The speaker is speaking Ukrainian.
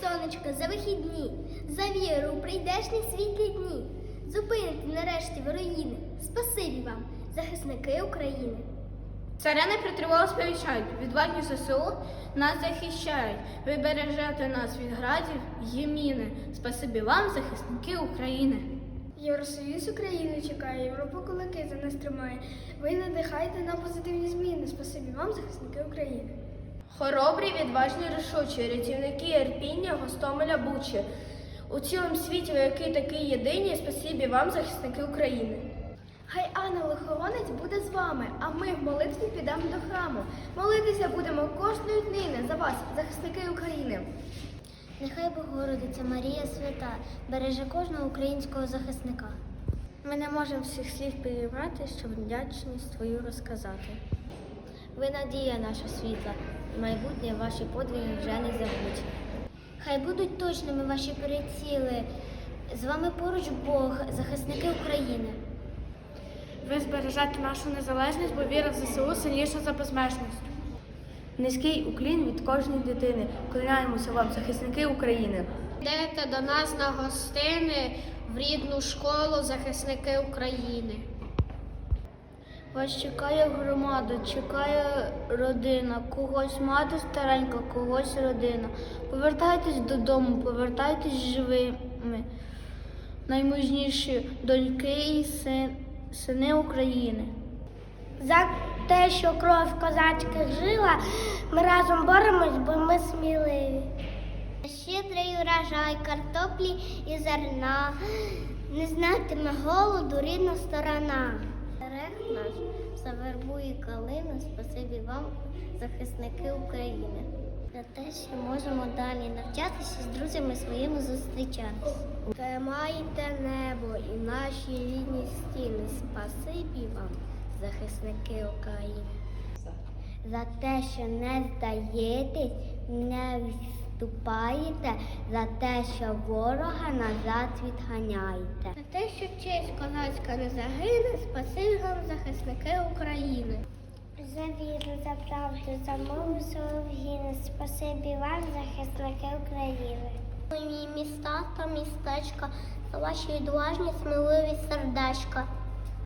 сонечко, за вихідні, за віру у прийдешні світлі дні. Зупините нарешті ви руїни. Спасибі вам, захисники України. Царяни при тривогу сповіщають, відважні ЗСУ нас захищають. Ви бережете нас від градів і міни. Спасибі вам, захисники України. Євросоюз України чекає, Європа кулаки за нас тримає. Ви надихаєте на позитивні зміни. Спасибі вам, захисники України. Хоробрі, відважні, рішучі, рятівники Ірпіння, Гостомеля, Бучі. У цілому світі вояки такі єдині. Спасибі вам, захисники України. Хай ангел-охоронець буде з вами, а ми в молитві підемо до храму. Молитися будемо кожної днини за вас, захисники України. Нехай Богородиця Марія Свята береже кожного українського захисника. Ми не можемо всіх слів перебрати, щоб вдячність твою розказати. Ви надія наша світла, майбутнє ваші подвиги вже не забудь. Хай будуть точними ваші приціли. З вами поруч Бог, захисники України. Ви збережете нашу незалежність, бо віра в ЗСУ сильніша за безмежність. Низький уклін від кожної дитини. Клоняємося вам, захисники України. Йдете до нас на гостини в рідну школу захисники України. Вас чекає громада, чекає родина, когось мати старенька, когось родина. Повертайтесь додому, повертайтесь живими. Наймужніші доньки і син, сини України. За те, що кров козацьких жила, ми разом боремось, бо ми сміливі. Щедрий урожай, картоплі і зерна, не знатиме голоду рідна сторона. Рех наш завербує калину, спасибі вам, захисники України. За те, що можемо далі навчатися з друзями своїми зустрічатися. Тримайте небо і наші рідні стіни. Спасибі вам, захисники України. За те, що не здаєтесь, не відступаєте, за те, що ворога назад відганяєте. За те, що честь козацька не загине, спасибі вам, захисники України. За віру, за правду, за мову гідність, спасибі вам, захисники України. Мої міста та містечка, за ваші відважні, сміливі сердечка.